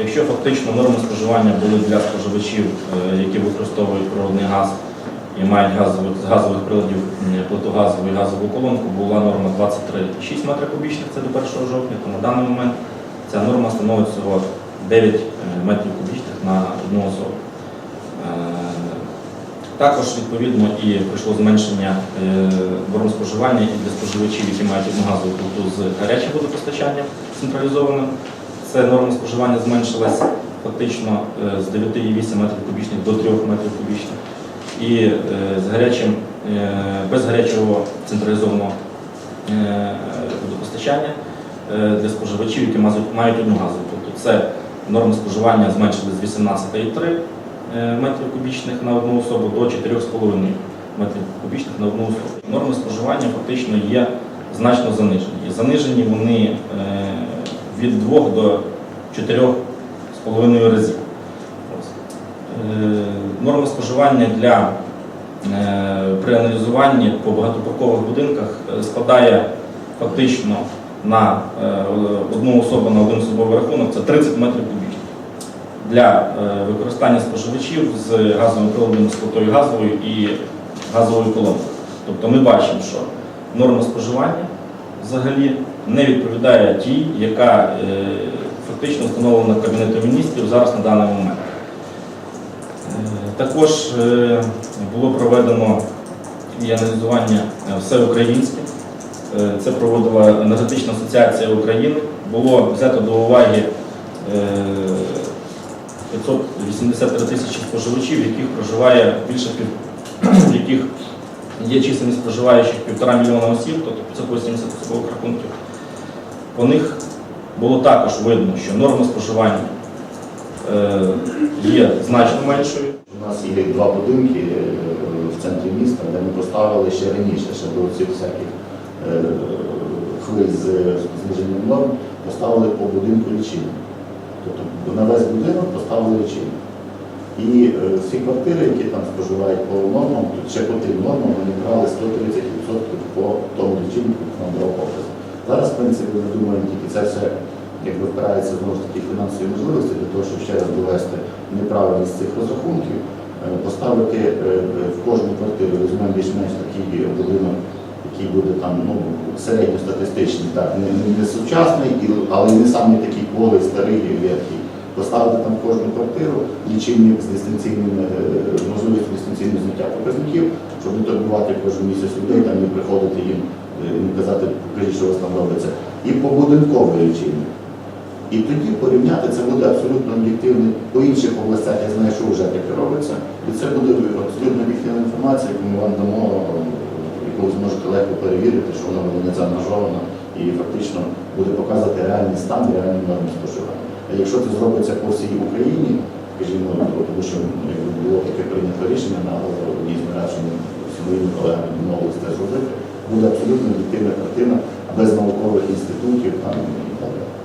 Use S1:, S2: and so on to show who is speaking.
S1: Якщо фактично норми споживання були для споживачів, е, які використовують природний газ і мають газових, з газових приладів плиту газову і газову колонку, була норма 23,6 метрів кубічних, це до 1 жовтня, то на даний момент ця норма становить всього 9 е, метрів кубічних на одну особу. Е, Також відповідно і прийшло зменшення норм споживання і для споживачів, які мають одну газову плиту з гарячим водопостачанням централізованим. Це норма споживання зменшилась фактично е, з 9,8 метрів кубічних до 3 метрів кубічних. І е, з гарячим, е, без гарячого централізованого водопостачання для споживачів, які мають одну газову плиту. Це норми споживання зменшились з 18,3 е, метрів кубічних на одну особу до 4,5 метрів кубічних на одну особу. Норми споживання фактично є значно занижені. І занижені вони від 2 до 4,5 разів. Е, споживання для е, при аналізуванні по багатоповерхових будинках е, складає фактично на одну особу на один особовий рахунок це 30 метрів кубічних. Для використання споживачів з газовим приладом з плитою газовою і газовою колонкою. Тобто ми бачимо, що норма споживання взагалі не відповідає тій, яка е, фактично встановлена Кабінетом міністрів зараз на даний момент. Е, Також е, було проведено і аналізування всеукраїнське. Це проводила Енергетична асоціація України. Було взято до уваги е, 583 тисячі споживачів, яких проживає більше яких є чисельність споживаючих півтора мільйона осіб, тобто 580 особових рахунків. По них було також видно, що норма споживання е, є значно меншою.
S2: У нас є два будинки е, в центрі міста, де ми поставили ще раніше, ще до цих всяких е, хвиль з зниженням норм, поставили по будинку лічильник. Тобто на весь будинок поставили лічильник. І е, всі квартири, які там споживають по нормам, тут ще по тим нормам, вони брали 130% по тому лічильнику, нам. Зараз, в принципі, ми думаємо, тільки це все якби впирається знову ж таки фінансові можливості для того, щоб ще раз довести неправильність цих розрахунків, е, поставити е, в кожну квартиру, візьмемо більш-менш такий будинок, який буде там ну, середньостатистичний, так, не, не- сучасний, але не самий такий полий, старий ветхий. Поставити там кожну квартиру лічильник з дистанційним, е, можливістю дистанційного зняття показників, щоб не турбувати кожен місяць людей, там не приходити їм, е, не казати, покажіть, що у вас там робиться. І побудинковий лічильник. І тоді порівняти це буде абсолютно об'єктивно. По інших областях я знаю, що вже таке робиться. І це буде абсолютно об'єктивна інформація, яку ми вам дамо, яку ви зможете легко перевірити, що вона буде не заангажована і фактично буде показувати реальний стан і реальні норми споживання. Якщо це зробиться по всій Україні, скажімо, тому що якби, було таке прийнято рішення на одній з нарадження своїми колегами домовилися теж робити, буде абсолютно об'єктивна картина без наукових інститутів там і так далі.